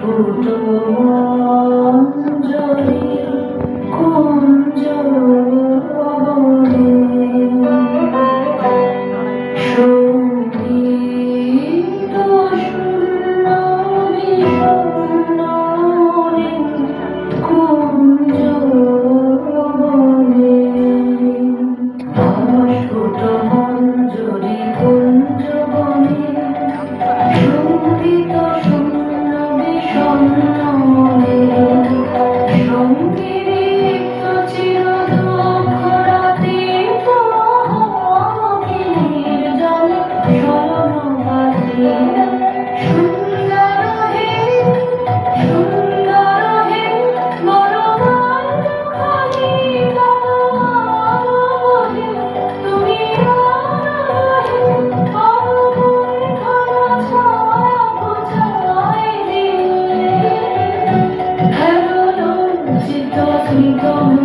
পুষ্ট তুমি তোমার